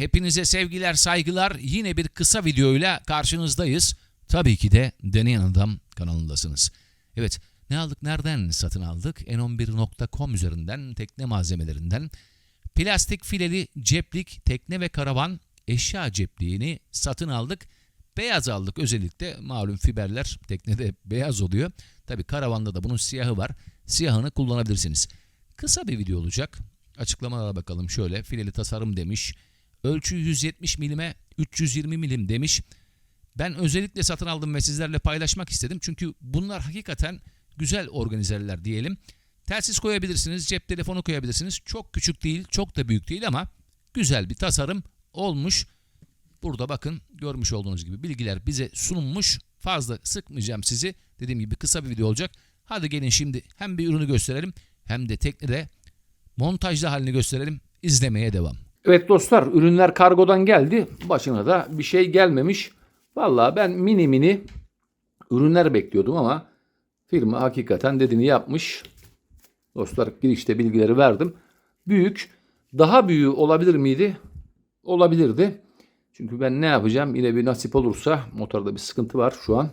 hepinize sevgiler, saygılar. Yine bir kısa videoyla karşınızdayız. Tabii ki de Deneyen Adam kanalındasınız. Evet, ne aldık, nereden satın aldık? n11.com üzerinden, tekne malzemelerinden. Plastik fileli ceplik, tekne ve karavan eşya cepliğini satın aldık. Beyaz aldık özellikle. Malum fiberler teknede beyaz oluyor. Tabii karavanda da bunun siyahı var. Siyahını kullanabilirsiniz. Kısa bir video olacak. Açıklamalara bakalım şöyle. Fileli tasarım demiş. Ölçü 170 milime 320 milim demiş. Ben özellikle satın aldım ve sizlerle paylaşmak istedim. Çünkü bunlar hakikaten güzel organizeler diyelim. Telsiz koyabilirsiniz, cep telefonu koyabilirsiniz. Çok küçük değil, çok da büyük değil ama güzel bir tasarım olmuş. Burada bakın görmüş olduğunuz gibi bilgiler bize sunulmuş. Fazla sıkmayacağım sizi. Dediğim gibi kısa bir video olacak. Hadi gelin şimdi hem bir ürünü gösterelim hem de teknede montajlı halini gösterelim. İzlemeye devam. Evet dostlar ürünler kargodan geldi. Başına da bir şey gelmemiş. Vallahi ben mini mini ürünler bekliyordum ama firma hakikaten dediğini yapmış. Dostlar girişte bilgileri verdim. Büyük. Daha büyüğü olabilir miydi? Olabilirdi. Çünkü ben ne yapacağım? Yine bir nasip olursa motorda bir sıkıntı var şu an.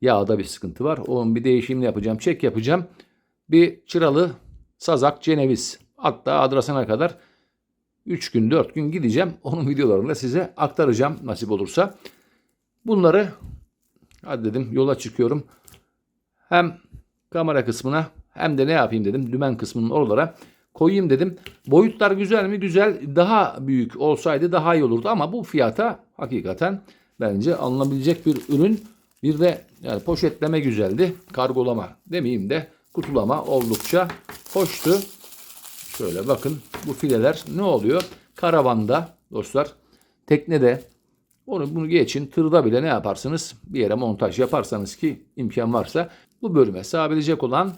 Yağda bir sıkıntı var. Onun bir değişimini yapacağım. Çek yapacağım. Bir çıralı sazak ceneviz. Hatta adrasana kadar 3 gün 4 gün gideceğim. Onun videolarını da size aktaracağım nasip olursa. Bunları hadi dedim yola çıkıyorum. Hem kamera kısmına hem de ne yapayım dedim dümen kısmının oralara koyayım dedim. Boyutlar güzel mi? Güzel. Daha büyük olsaydı daha iyi olurdu ama bu fiyata hakikaten bence alınabilecek bir ürün. Bir de yani poşetleme güzeldi. Kargolama demeyeyim de kutulama oldukça hoştu. Şöyle bakın bu fileler ne oluyor? Karavanda dostlar, teknede onu bunu geçin tırda bile ne yaparsınız? Bir yere montaj yaparsanız ki imkan varsa bu bölüme sığabilecek olan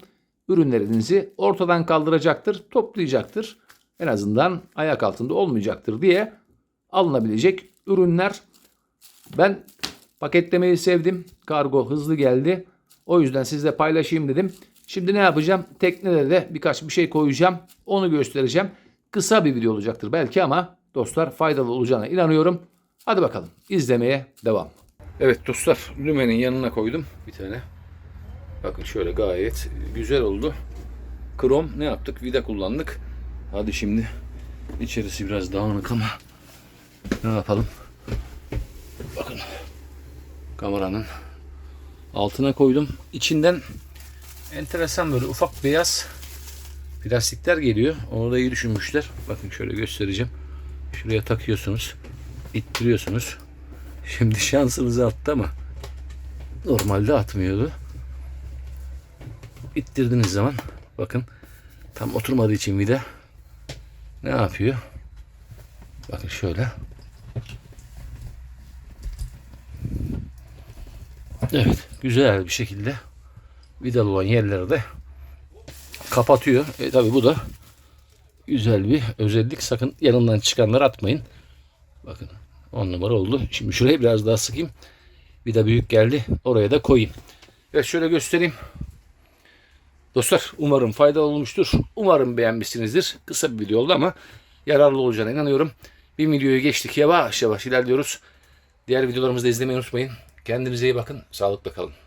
ürünlerinizi ortadan kaldıracaktır, toplayacaktır. En azından ayak altında olmayacaktır diye alınabilecek ürünler. Ben paketlemeyi sevdim. Kargo hızlı geldi. O yüzden sizle paylaşayım dedim. Şimdi ne yapacağım? Teknede de birkaç bir şey koyacağım. Onu göstereceğim. Kısa bir video olacaktır belki ama dostlar faydalı olacağına inanıyorum. Hadi bakalım izlemeye devam. Evet dostlar lümenin yanına koydum bir tane. Bakın şöyle gayet güzel oldu. Krom ne yaptık? Vida kullandık. Hadi şimdi içerisi biraz dağınık ama ne yapalım? Bakın kameranın altına koydum. İçinden enteresan böyle ufak beyaz plastikler geliyor. Onu da iyi düşünmüşler. Bakın şöyle göstereceğim. Şuraya takıyorsunuz. ittiriyorsunuz. Şimdi şansınızı attı ama normalde atmıyordu. İttirdiğiniz zaman bakın tam oturmadığı için vida ne yapıyor? Bakın şöyle. Evet, güzel bir şekilde vidalı olan yerleri de kapatıyor. E tabi bu da güzel bir özellik. Sakın yanından çıkanları atmayın. Bakın 10 numara oldu. Şimdi şuraya biraz daha sıkayım. Vida büyük geldi. Oraya da koyayım. Evet şöyle göstereyim. Dostlar umarım faydalı olmuştur. Umarım beğenmişsinizdir. Kısa bir video oldu ama yararlı olacağına inanıyorum. Bir videoyu geçtik. Yavaş yavaş ilerliyoruz. Diğer videolarımızı da izlemeyi unutmayın. Kendinize iyi bakın. Sağlıkla kalın.